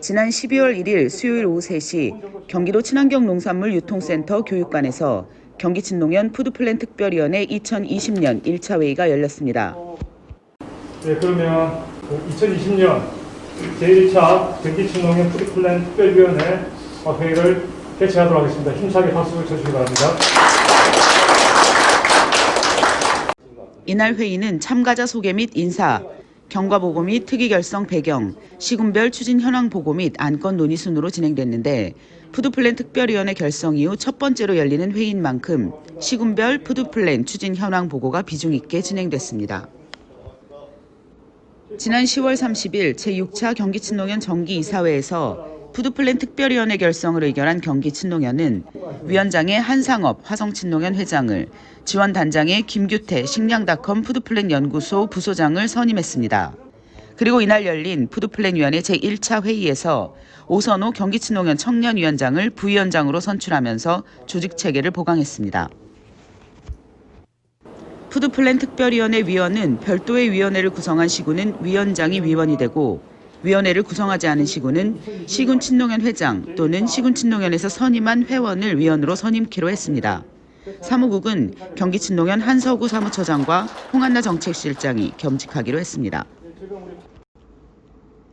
지난 12월 1일 수요일 오후 3시 경기도 친환경 농산물 유통센터 교육관에서 경기 친농연 푸드플랜 특별위원회 2020년 1차 회의가 열렸습니다. 네, 그러면 2020년 제1차 경기 친농연 푸드플랜 특별위원회 회의를 개최하도록 하겠습니다. 힘차게 박수 쳐주시기 바랍니다. 이날 회의는 참가자 소개 및 인사, 경과 보고 및 특위 결성 배경, 시군별 추진 현황 보고 및 안건 논의 순으로 진행됐는데 푸드플랜 특별위원회 결성 이후 첫 번째로 열리는 회의인 만큼 시군별 푸드플랜 추진 현황 보고가 비중 있게 진행됐습니다. 지난 10월 30일 제6차 경기친농연 정기이사회에서 푸드플랜 특별위원회 결성을 의결한 경기친농연은 위원장의 한상업 화성친농연 회장을 지원단장의 김규태 식량닷컴 푸드플랜 연구소 부소장을 선임했습니다. 그리고 이날 열린 푸드플랜위원회 제1차 회의에서 오선호 경기친농연 청년위원장을 부위원장으로 선출하면서 조직체계를 보강했습니다. 푸드플랜 특별위원회 위원은 별도의 위원회를 구성한 시군은 위원장이 위원이 되고 위원회를 구성하지 않은 시군은 시군 친농연 회장 또는 시군 친농연에서 선임한 회원을 위원으로 선임키로 했습니다. 사무국은 경기 친농연 한서구 사무처장과 홍한나 정책실장이 겸직하기로 했습니다.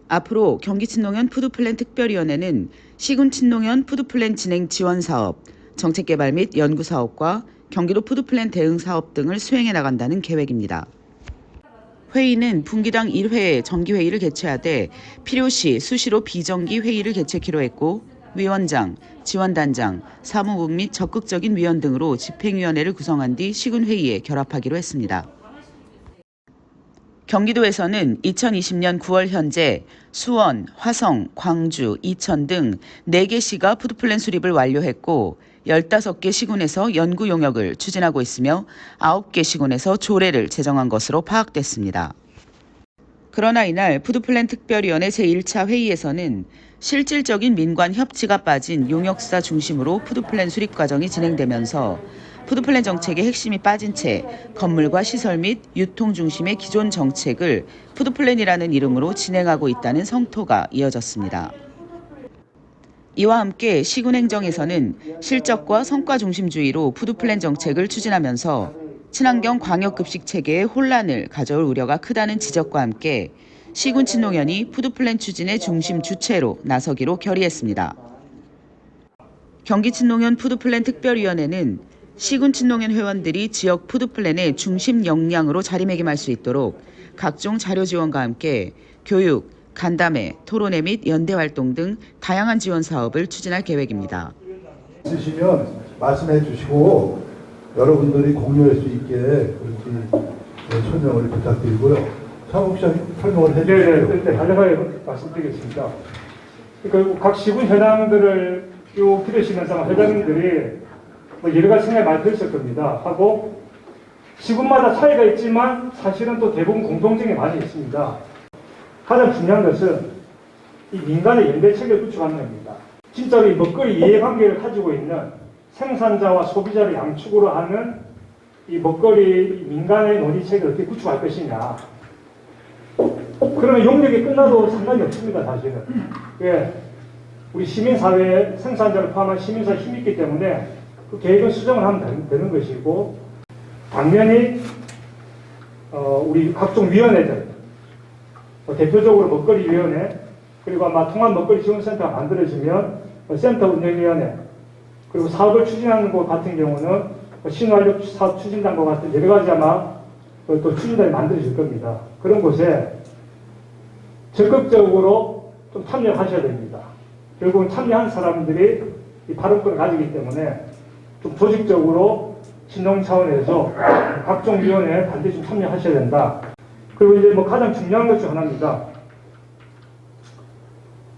앞으로 경기 친농연 푸드플랜 특별위원회는 시군 친농연 푸드플랜 진행 지원 사업, 정책 개발 및 연구 사업과 경기도 푸드플랜 대응 사업 등을 수행해 나간다는 계획입니다. 회의는 분기당 1회 정기회의를 개최하되 필요시 수시로 비정기 회의를 개최키로 했고 위원장, 지원단장, 사무국 및 적극적인 위원 등으로 집행위원회를 구성한 뒤 시군회의에 결합하기로 했습니다. 경기도에서는 2020년 9월 현재 수원, 화성, 광주, 이천 등 4개 시가 푸드플랜 수립을 완료했고 15개 시군에서 연구 용역을 추진하고 있으며 9개 시군에서 조례를 제정한 것으로 파악됐습니다. 그러나 이날 푸드플랜 특별위원회 제1차 회의에서는 실질적인 민관 협치가 빠진 용역사 중심으로 푸드플랜 수립 과정이 진행되면서 푸드플랜 정책의 핵심이 빠진 채 건물과 시설 및 유통 중심의 기존 정책을 푸드플랜이라는 이름으로 진행하고 있다는 성토가 이어졌습니다. 이와 함께 시군행정에서는 실적과 성과 중심주의로 푸드플랜 정책을 추진하면서 친환경 광역급식 체계에 혼란을 가져올 우려가 크다는 지적과 함께 시군 친농연이 푸드플랜 추진의 중심 주체로 나서기로 결의했습니다. 경기 친농연 푸드플랜 특별위원회는 시군 친농연 회원들이 지역 푸드플랜의 중심 역량으로 자리매김할 수 있도록 각종 자료 지원과 함께 교육, 간담회, 토론회 및 연대 활동 등 다양한 지원 사업을 추진할 계획입니다. 있으시면 말씀해 주시고 여러분들이 공유할 수 있게 그렇게 네, 설명을 부탁드리고요. 시장 설명을 해 네, 네. 네, 네, 간략하게 말씀드리겠습니다. 그러니까 각 시군 현황들을 쭉 들으시면서 회장님들이 뭐 여러 가지 생각이 많이 드셨을 겁니다. 하고 시군마다 차이가 있지만 사실은 또 대부분 공통점이 많이 있습니다. 가장 중요한 것은 이 민간의 연대 체계를 구축하는 겁니다. 진짜로 이 먹거리 이해관계를 가지고 있는 생산자와 소비자를 양축으로 하는 이 먹거리 민간의 논의 체계를 어떻게 구축할 것이냐. 그러면 용역이 끝나도 상관이 없습니다, 사실은. 예. 우리 시민사회, 생산자를 포함한 시민사회 힘이 있기 때문에 그 계획을 수정을 하면 되는 것이고, 당연히, 어, 우리 각종 위원회들, 뭐 대표적으로 먹거리위원회, 그리고 아마 통합 먹거리 지원센터가 만들어지면 뭐 센터 운영위원회, 그리고 사업을 추진하는 것 같은 경우는 뭐 신완력 사업 추진단과 같은 여러 가지 아마 또- 또 추진단이 만들어질 겁니다. 그런 곳에 적극적으로 좀 참여하셔야 됩니다. 결국은 참여한 사람들이 이 발언권을 가지기 때문에 좀 조직적으로 신동 차원에서 각종 위원회에 반드시 좀 참여하셔야 된다. 그리고 이제 뭐 가장 중요한 것 중 하나입니다.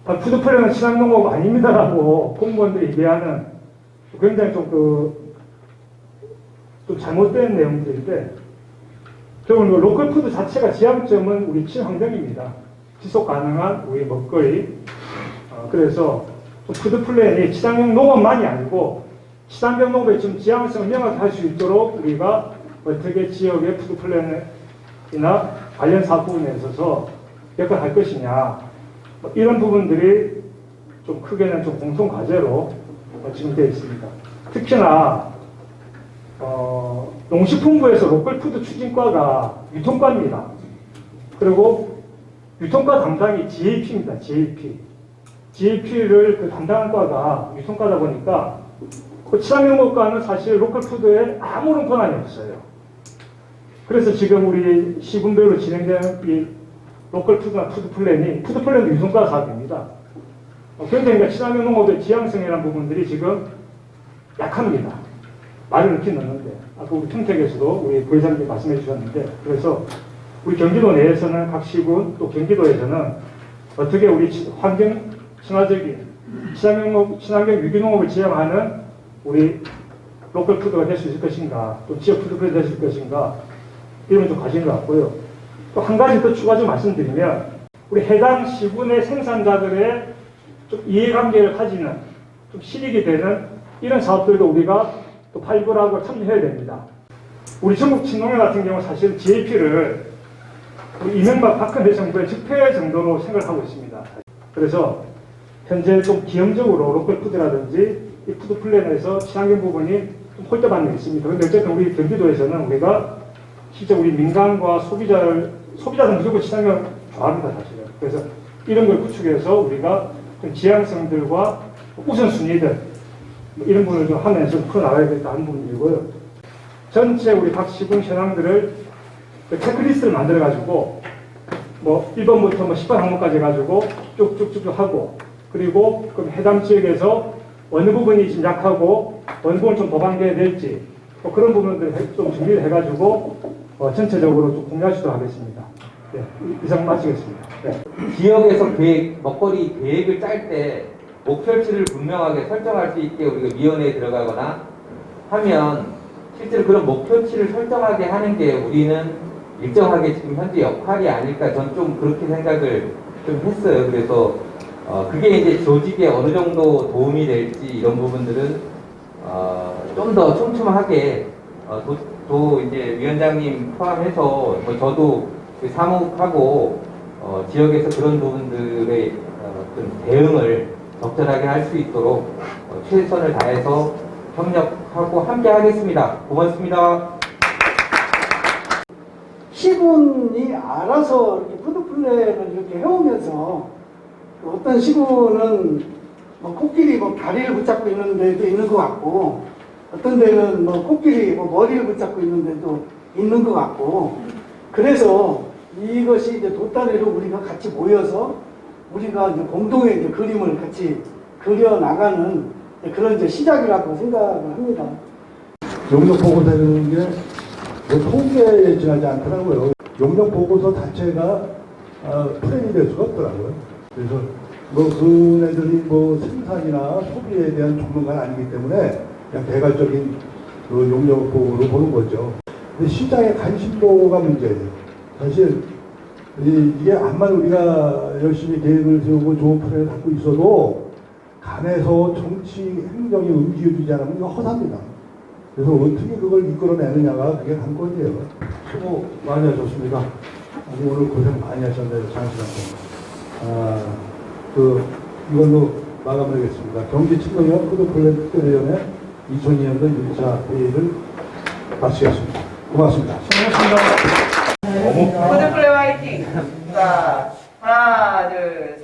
아, 푸드플랜은 친환경업 아닙니다라고 공무원들이 얘기하는 굉장히 좀 그, 좀 잘못된 내용들인데, 결국은 로컬 푸드 자체가 지향점은 우리 친환경입니다. 지속 가능한 우리 먹거리. 어, 그래서 좀 푸드 플랜이 친환경 농업만이 아니고 친환경 농업의 좀 지향성을 명확히 할 수 있도록 우리가 어떻게 지역의 푸드 플랜이나 관련 부분에 있어서 역할을 할 것이냐 뭐 이런 부분들이 좀 크게는 좀 공통 과제로 어, 지금 되어 있습니다. 특히나 어, 농식품부에서 로컬 푸드 추진과가 유통과입니다. 그리고 유통과 담당이 GAP입니다. GAP. GAP를 그 담당한 과가 유통과다 보니까 그 친환경목과는 사실 로컬 푸드에 아무런 권한이 없어요. 그래서 지금 우리 시군별로 진행되는 이 로컬 푸드나 푸드 플랜이 푸드 플랜도 유통과 사업입니다. 어, 그런데 그러니까 친환경 농업의 지향성이라는 부분들이 지금 약합니다. 말을 이렇게 넣는데 아까 우리 평택에서도 우리 부회장님 말씀해 주셨는데 그래서 우리 경기도 내에서는 각 시군 또 경기도에서는 어떻게 우리 치- 환경 친화적인 친환경 친환경 유기농업을 지향하는 우리 로컬 푸드가 될 수 있을 것인가 또 지역 푸드 플랜 될수 있을 것인가 이런 좀 관심이 갖고요. 또 한 가지 더 추가 좀 말씀드리면 우리 해당 시군의 생산자들의 좀 이해관계를 가지는 좀 실익이 되는 이런 사업들도 우리가 또 발굴하고 참여해야 됩니다. 우리 전국 친농회 같은 경우 사실 GAP를 이명박 박근혜 정부의 적폐 정도로 생각하고 있습니다. 그래서 현재 좀 기형적으로 로컬 푸드라든지 이 푸드 플랜에서 친환경 부분이 좀 홀대받는 게 있습니다. 그런데 어쨌든 우리 경기도에서는 우리가 실제 우리 민간과 소비자를 소비자는 무조건 친환경 좋아합니다 사실은. 그래서 이런 걸 구축해서 우리가 좀 지향성들과 우선순위들 뭐 이런 부분을 좀 하면서 풀어나가야겠다 하는 부분이고요. 전체 우리 각 시군 현황들을 그 체크리스트를 만들어가지고 뭐 1번부터 뭐 10번 항목까지 해가지고 쭉쭉쭉 하고 그리고 그럼 해당 지역에서 어느 부분이 좀 약하고 어느 부분 좀 보강돼야 될지 뭐 그런 부분들을 해- 좀 준비를 해가지고 어, 전체적으로 좀 공유하시도록 하겠습니다. 네, 이- 이상 마치겠습니다. 네. 지역에서 계획, 먹거리 계획을 짤 때 목표치를 분명하게 설정할 수 있게 우리가 위원회에 들어가거나 하면 실제로 그런 목표치를 설정하게 하는 게 우리는 일정하게 지금 현재 역할이 아닐까 전 좀 그렇게 생각을 좀 했어요. 그래서 어, 그게 이제 조직에 어느 정도 도움이 될지 이런 부분들은 어, 좀 더 촘촘하게 어, 도, 도 이제 위원장님 포함해서 뭐 저도 그 사무하고 어, 지역에서 그런 부분들의 어, 어떤 대응을 적절하게 할 수 있도록 어, 최선을 다해서 협력하고 함께 하겠습니다. 고맙습니다. 시군이 알아서 이렇게 푸드플랜을 이렇게 해오면서 어떤 시군은 뭐 코끼리 뭐 다리를 붙잡고 있는 데도 있는 것 같고 어떤 데는 뭐 코끼리 뭐 머리를 붙잡고 있는 데도 있는 것 같고 그래서 이것이 이제 돛단위로 우리가 같이 모여서 우리가 이제 공동의 이제 그림을 같이 그려 나가는 그런 이제 시작이라고 생각을 합니다. 용역 보고서라는 게뭐 통계에 지나지 않더라고요. 용역 보고서 자체가 어, 플랜이 될 수가 없더라고요. 그래서 뭐 그네들이 뭐 생산이나 소비에 대한 전문가는 아니기 때문에 그냥 대괄적인 그 용역 보고로 보는 거죠. 근데 시장의 관심도가 문제예요. 사실 이- 이게 암만 우리가 열심히 계획을 세우고 좋은 플랜을 갖고 있어도 간에서 정치 행정이 움직여주지 않으면 이거 허사입니다. 그래서 어떻게 그걸 이끌어내느냐가 그게 관건이에요. 수고 많이 하셨습니다. 오늘 고생 많이 하셨네요. 장시간 동안. 아, 그, 이걸로 마감하겠습니다. 경기 친동형 푸드플랜 특별위원회 2002년도 1차 회의를 마치겠습니다. 고맙습니다. 수고하셨습니다. 푸드플레이 화이팅! 자, 하나, 둘,